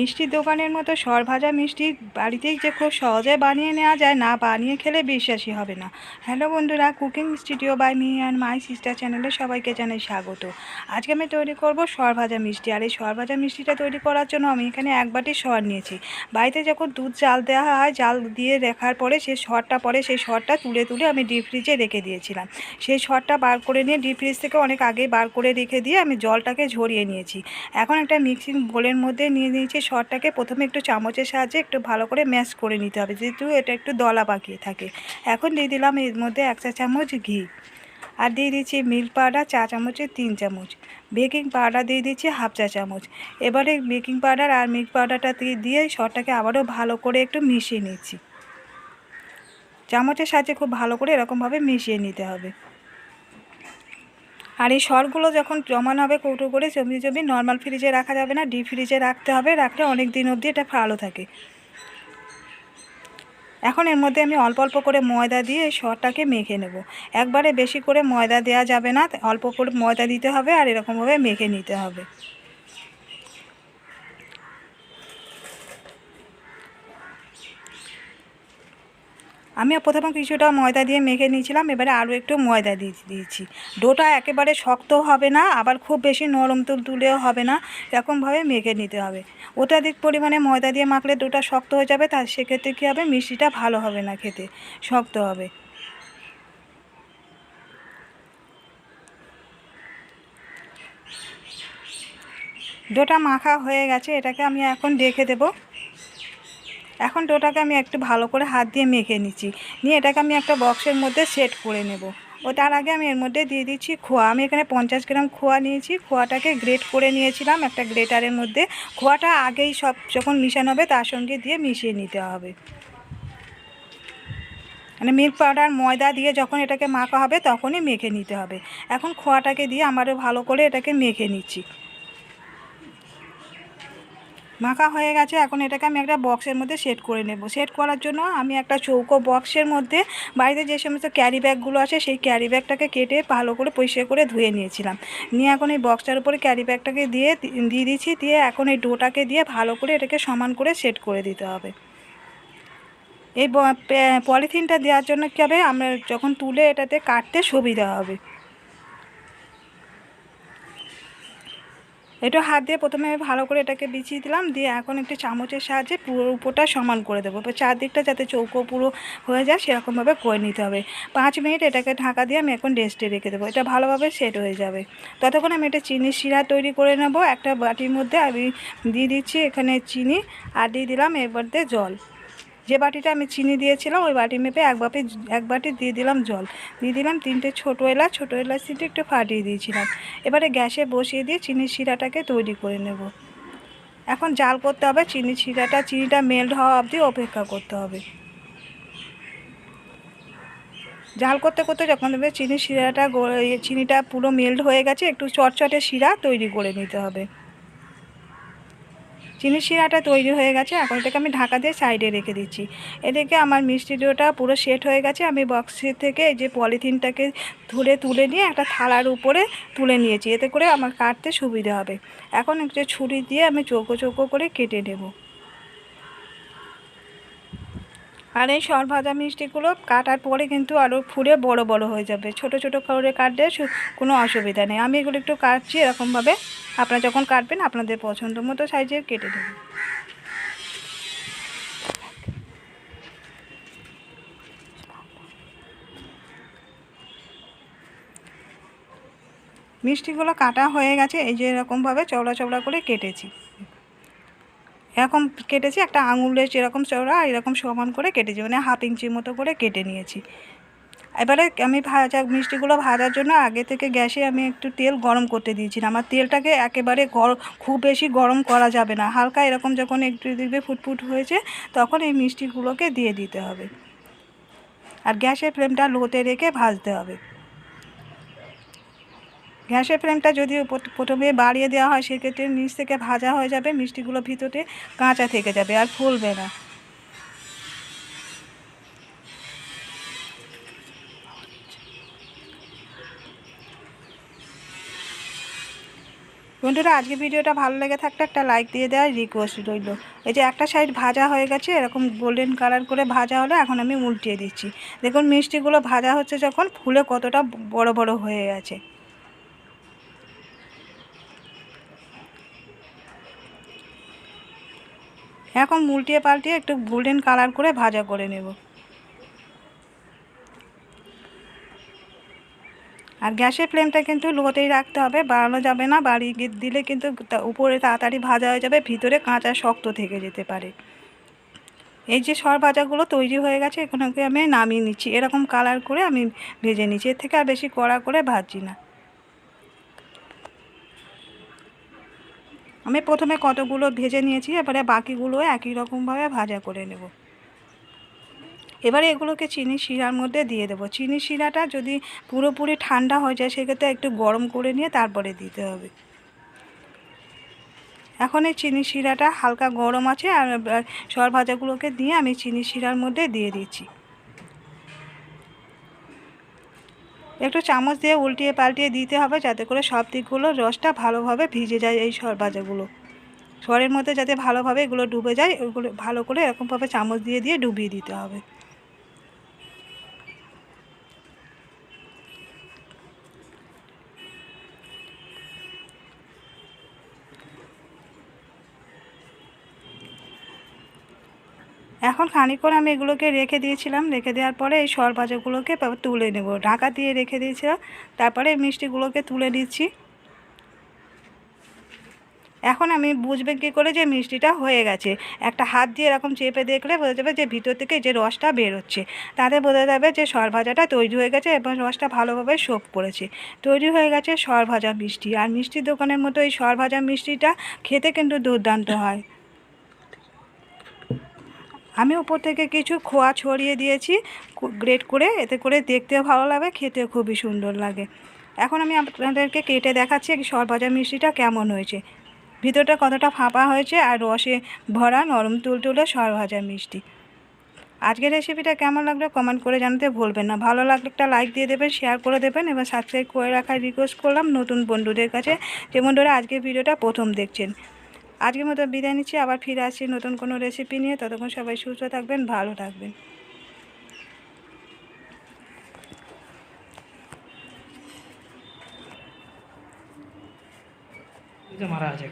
মিষ্টির দোকানের মতো সর ভাজা মিষ্টি বাড়িতেই যে খুব সহজে বানিয়ে নেওয়া যায়, না বানিয়ে খেলে বিশ্বাসই হবে না। হ্যালো বন্ধুরা, cooking studio by me and my sister চ্যানেলে সবাইকে জানাই স্বাগত। আজকে আমি তৈরি করব সর ভাজা মিষ্টি, আর এই সর ভাজা মিষ্টিটা তৈরি করার জন্য আমি এখানে এক বাটি সর নিয়েছি। বাড়িতে যখন দুধ জাল দেওয়া হয়, জাল দিয়ে রাখার পরে সেই সরটা পরে সেই সরটা তুলে তুলে আমি ডিপ ফ্রিজে রেখে দিয়েছিলাম। সেই সরটা বার করে নিয়ে ডিপ ফ্রিজ থেকে অনেক আগেই বার করে রেখে দিয়ে আমি জলটাকে ঝরিয়ে নিয়েছি। এখন একটা মিক্সিং বোলের মধ্যে নিয়ে নিয়েছি সরটাকে প্রথমে একটু চামচের সাহায্যে একটু ভালো করে ম্যাশ করে নিতে হবে। যেহেতু এটা একটু দলা পাকিয়ে থাকে। এখন দিয়ে দিলাম এর মধ্যে এক চা চামচ ঘি। আর দিয়ে দিচ্ছি মিল্ক পাউডার চা চামচের তিন চামচ। বেকিং পাউডার দিয়ে দিচ্ছি হাফ চা চামচ। এবারে বেকিং পাউডার আর মিল্ক পাউডারটা দিয়ে সরটাকে আবারও ভালো করে একটু মিশিয়ে নিচ্ছি। চামচের সাহায্যে খুব ভালো করে এরকমভাবে মিশিয়ে নিতে হবে। আর এই সরগুলো যখন জমানো হবে কৌটো করে জমি জমি নর্মাল ফ্রিজে রাখা যাবে না ডিপ ফ্রিজে রাখতে হবে, রাখলে অনেক দিন অবধি এটা ভালো থাকে। এখন এর মধ্যে আমি অল্প অল্প করে ময়দা দিয়ে সরটাকে মেখে নেব। একবারে বেশি করে ময়দা দেওয়া যাবে না, অল্প করে ময়দা দিতে হবে আর এরকমভাবে মেখে নিতে হবে। আমি প্রথমে কিছুটা ময়দা দিয়ে মেখে নিয়েছিলাম, এবারে আরও একটু ময়দা দিয়ে দিয়েছি। ডোটা একেবারে শক্ত হবে না, আবার খুব বেশি নরম তুল তুলেও হবে না, এরকমভাবে মেখে নিতে হবে। অত্যাধিক পরিমাণে ময়দা দিয়ে মাখলে ডোটা শক্ত হয়ে যাবে তার সেক্ষেত্রে কী হবে? মিষ্টিটা ভালো হবে না খেতে, শক্ত হবে। ডোটা মাখা হয়ে গেছে, এটাকে আমি এখন রেখে দেবো। এখন ডোটাকে আমি একটু ভালো করে হাত দিয়ে মেখে নিচ্ছি। নিয়ে এটাকে আমি একটা বক্সের মধ্যে সেট করে নেব। ও তার আগে আমি এর মধ্যে দিয়ে দিচ্ছি খোয়া। আমি এখানে পঞ্চাশ গ্রাম খোয়া নিয়েছি। খোয়াটাকে গ্রেট করে নিয়েছিলাম একটা গ্রেটারের মধ্যে। খোয়াটা আগেই সব যখন মিশানো হবে তার সঙ্গে দিয়ে মিশিয়ে নিতে হবে। মানে মিল্ক পাউডার ময়দা দিয়ে যখন এটাকে মাখা হবে তখনই মেখে নিতে হবে। এখন খোয়াটাকে দিয়ে আমারও ভালো করে এটাকে মেখে নিচ্ছি। মাখা হয়ে গেছে, এখন এটাকে আমি একটা বক্সের মধ্যে সেট করে নেব। সেট করার জন্য আমি একটা চৌকো বক্সের মধ্যে বাড়িতে যে সমস্ত ক্যারি ব্যাগগুলো আছে, সেই ক্যারি ব্যাগটাকে কেটে ভালো করে পরিষ্কার করে ধুয়ে নিয়েছিলাম। নিয়ে এখন এই বক্সটার উপরে ক্যারি ব্যাগটাকে দিয়ে দিয়ে দিচ্ছি, দিয়ে এখন এই ডোটাকে দিয়ে ভালো করে এটাকে সমান করে সেট করে দিতে হবে। এই পলিথিনটা দেওয়ার জন্য কী হবে? আমরা যখন তুলে এটাতে কাটতে সুবিধা হবে। একটু হাত দিয়ে প্রথমে ভালো করে এটাকে বিছিয়ে দিলাম, দিয়ে এখন একটি চামচের সাহায্যে পুরো উপরটা সমান করে দেবো। চারদিকটা যাতে চৌকো পুরো হয়ে যায়, সেরকমভাবে করে নিতে হবে। পাঁচ মিনিট এটাকে ঢাকা দিয়ে আমি এখন রেস্টে রেখে দেবো। এটা ভালোভাবে সেট হয়ে যাবে। ততক্ষণ আমি এটা চিনির শিরা তৈরি করে নেব, একটা বাটির মধ্যে। আমি দিয়ে দিচ্ছি এখানে চিনি, আর দিয়ে দিলাম এবার দিয়ে জল। যে বাটিটা আমি চিনি দিয়েছিলাম, ওই বাটি মেপে এক বাটি এক বাটি দিয়ে দিলাম জল। দিয়ে দিলাম তিনটে ছোটো এলাচ ছোটো এলাচ তিনটে একটু ফাটিয়ে দিয়েছিলাম। এবারে গ্যাসে বসিয়ে দিয়ে চিনির শিরাটাকে তৈরি করে নেব। এখন জাল করতে হবে, চিনি শিরাটা, চিনিটা মেল্ট হওয়া অবধি অপেক্ষা করতে হবে। জাল করতে করতে যখন দেবে চিনির শিরাটা চিনিটা পুরো মেল্ট হয়ে গেছে, একটু চটচটে শিরা তৈরি করে নিতে হবে। চিনি শিরাটা তৈরি হয়ে গেছে, এখন এটাকে আমি ঢাকা দিয়ে সাইডে রেখে দিচ্ছি। এদিকে আমার মিষ্টি ডোটা পুরো সেট হয়ে গেছে, আমি বক্সের থেকে এই যে পলিথিনটাকে ধরে তুলে নিয়ে একটা থালার উপরে তুলে নিয়েছি, এতে করে আমার কাটতে সুবিধা হবে। এখন একটু ছুরি দিয়ে আমি চৌকো চৌকো করে কেটে নেব। আর এই সর ভাজা মিষ্টিগুলো কাটার পরে কিন্তু আরও ফুলে বড় বড় হয়ে যাবে। ছোট ছোট করে কাটলে কোনো অসুবিধা নেই। আমি এগুলো একটু কাটছি এরকমভাবে। আপনারা যখন কাটবেন আপনাদের পছন্দ মতো সাইজের কেটে দেবেন। মিষ্টিগুলো কাটা হয়ে গেছে। এই যে এরকমভাবে চওড়া চওড়া করে কেটেছি। এরকম কেটেছি, একটা আঙুলের যেরকম চওড়া, এরকম সমান করে কেটেছি মানে হাফ ইঞ্চির মতো করে কেটে নিয়েছি। এবারে আমি ভাজা, মিষ্টিগুলো ভাজার জন্য আগে থেকে গ্যাসে আমি একটু তেল গরম করতে দিয়েছিলাম আমার তেলটাকে একেবারে গরম খুব বেশি গরম করা যাবে না। হালকা এরকম যখন একটু দেখবে ফুটফুট হয়েছে, তখন এই মিষ্টিগুলোকে দিয়ে দিতে হবে। আর গ্যাসের ফ্লেমটা লোতে রেখে ভাজতে হবে। গ্যাসের ফ্লেমটা যদি প্রথমে বাড়িয়ে দেওয়া হয়, সেক্ষেত্রে নিচ থেকে ভাজা হয়ে যাবে, মিষ্টিগুলো ভিতরে কাঁচা থেকে যাবে আর ফুলবে না। বন্ধুরা, আজকে ভিডিওটা ভালো লেগে থাকলে একটা লাইক দিয়ে দেওয়ার রিকোয়েস্ট রইল। এই যে একটা সাইড ভাজা হয়ে গেছে, এরকম গোল্ডেন কালার করে ভাজা হলে, এখন আমি উল্টিয়ে দিচ্ছি। দেখুন, মিষ্টিগুলো ভাজা হচ্ছে যখন, ফুলে কতটা বড় বড় হয়ে গেছে এখন উল্টিয়ে পাল্টিয়ে একটু গোল্ডেন কালার করে ভাজা করে নেব। আর গ্যাসের ফ্লেমটা কিন্তু লোতেই রাখতে হবে, বাড়ানো যাবে না বাড়িয়ে দিলে কিন্তু উপরে তাড়াতাড়ি ভাজা হয়ে যাবে, ভিতরে কাঁচা শক্ত থেকে যেতে পারে। এই যে সর ভাজাগুলো তৈরি হয়ে গেছে এখানে আমি নামিয়ে নিচ্ছি। এরকম কালার করে আমি ভেজে নিচ্ছি, এর থেকে আর বেশি কড়া করে ভাজছি না। আমি প্রথমে কতগুলো ভেজে নিয়েছি, এবারে বাকিগুলো একই রকমভাবে ভাজা করে নেব। এবারে এগুলোকে চিনি শিরার মধ্যে দিয়ে দেবো। চিনি শিরাটা যদি পুরোপুরি ঠান্ডা হয়ে যায়, সেক্ষেত্রে একটু গরম করে নিয়ে তারপরে দিতে হবে। এখন এই চিনি শিরাটা হালকা গরম আছে, আর সর ভাজাগুলোকে দিয়ে আমি চিনি শিরার মধ্যে দিয়ে দিচ্ছি। একটু চামচ দিয়ে উল্টিয়ে পাল্টিয়ে দিতে হবে যাতে করে সব দিকগুলো রসটা ভালোভাবে ভিজে যায় এই সর ভাজাগুলো। সরের মধ্যে যাতে ভালোভাবে এগুলো ডুবে যায়, ওগুলো ভালো করে এরকমভাবে চামচ দিয়ে দিয়ে ডুবিয়ে দিতে হবে। এখন খানিকক্ষণ আমি এগুলোকে রেখে দিয়েছিলাম। রেখে দেওয়ার পরে এই সর ভাজাগুলোকে তুলে নেব। ঢাকা দিয়ে রেখে দিয়েছিলাম। তারপরে এই মিষ্টিগুলোকে তুলে দিচ্ছি এখন আমি বুঝবেন কী করে যে মিষ্টিটা হয়ে গেছে। একটা হাত দিয়ে এরকম চেপে দেখলে বোঝা যাবে যে ভিতর থেকে যে রসটা বেরোচ্ছে। তাতে বোঝা যাবে যে সরভাজাটা তৈরি হয়ে গেছে এবং রসটা ভালোভাবে সোপ করেছে। তৈরি হয়ে গেছে সরভাজা মিষ্টি। আর মিষ্টির দোকানের মতো এই সরভাজা মিষ্টিটা খেতে কিন্তু দুর্দান্ত হয়। আমি উপর থেকে কিছু খোয়া ছড়িয়ে দিয়েছি গ্রেট করে, এতে করে দেখতেও ভালো লাগে খেতেও খুবই সুন্দর লাগে। এখন আমি আপনাদেরকে কেটে দেখাচ্ছি এই সর মিষ্টিটা কেমন হয়েছে। ভিতরটা কতটা ফাঁপা হয়েছে আর রসে ভরা নরম তুলতুলে সর ভাজা মিষ্টি। আজকের রেসিপিটা কেমন লাগল কমেন্ট করে জানাতে ভুলবেন না। ভালো লাগলে একটা লাইক দিয়ে দেবেন শেয়ার করে দেবেন এবং সাবস্ক্রাইব করে রাখার রিকোয়েস্ট করলাম নতুন বন্ধুদের কাছে। যে বন্ধুরা আজকের ভিডিওটা প্রথম দেখছেন। আজকের মতো বিদায় নিচ্ছি, আবার ফিরে আসছি নতুন কোনো রেসিপি নিয়ে। ততক্ষণ সবাই সুস্থ থাকবেন, ভালো থাকবেন। মারা আছে